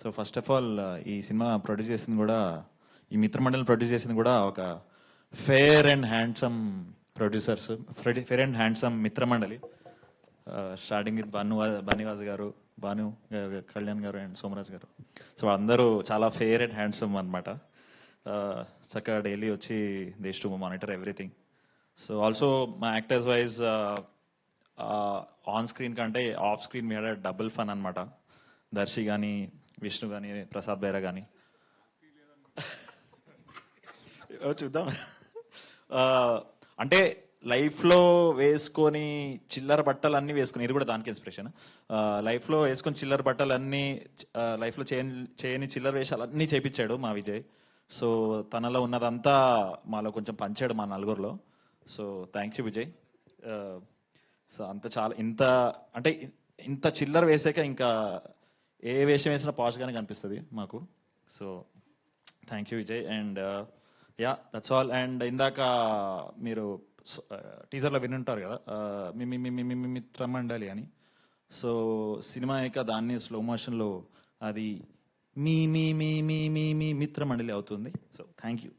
So first of all ఈ cinema produce చేసింది కూడా ఈ మిత్రమండలి ప్రొడ్యూస్ చేసింది కూడా ఒక fair and handsome producers fair and handsome Mitramandali. Starting with బను Bunny Vas garu Bhanu Kalyan uh, garu and Somaraj garu. So అందరూ చాలా ఫేర్ అండ్ హ్యాండ్సమ్ అనమాట చక్కగా డైలీ వచ్చి దేశ్ to monitor everything so also మా యాక్టర్స్ వైజ్ ఆన్ స్క్రీన్ కంటే ఆఫ్ స్క్రీన్ మీద డబుల్ ఫన్ అనమాట దర్శి కానీ విష్ణు కానీ ప్రసాద్ బైరా కానీ చూద్దాం. అంటే లైఫ్లో వేసుకొని చిల్లర బట్టలు అన్నీ వేసుకుని ఇది కూడా దానికి ఇన్స్పిరేషన్ లైఫ్లో వేసుకొని చిల్లర బట్టలు అన్నీ లైఫ్లో చేయని చేయని చిల్లర వేషాలు అన్నీ చేపించాడు మా విజయ్. సో తనలో ఉన్నదంతా మాలో కొంచెం పంచాడు మా నలుగురిలో. So thank you Vijay. So అంత చాలా ఇంత అంటే ఇంత చిల్లర వేసాక ఇంకా ఏ వేషం వేసినా పాష్గానే కనిపిస్తుంది మాకు so thank you Vijay and yeah that's all and ఇందాక మీరు టీజర్లో వినుంటారు కదా మిమి మిమి మిత్ర మండలి అని సో సినిమా యొక్క దాన్ని స్లో మోషన్లో అది మీ మీ మీ మీ మీ మిత్రమండలి మిత్ర మండలి అవుతుంది సో థ్యాంక్ యూ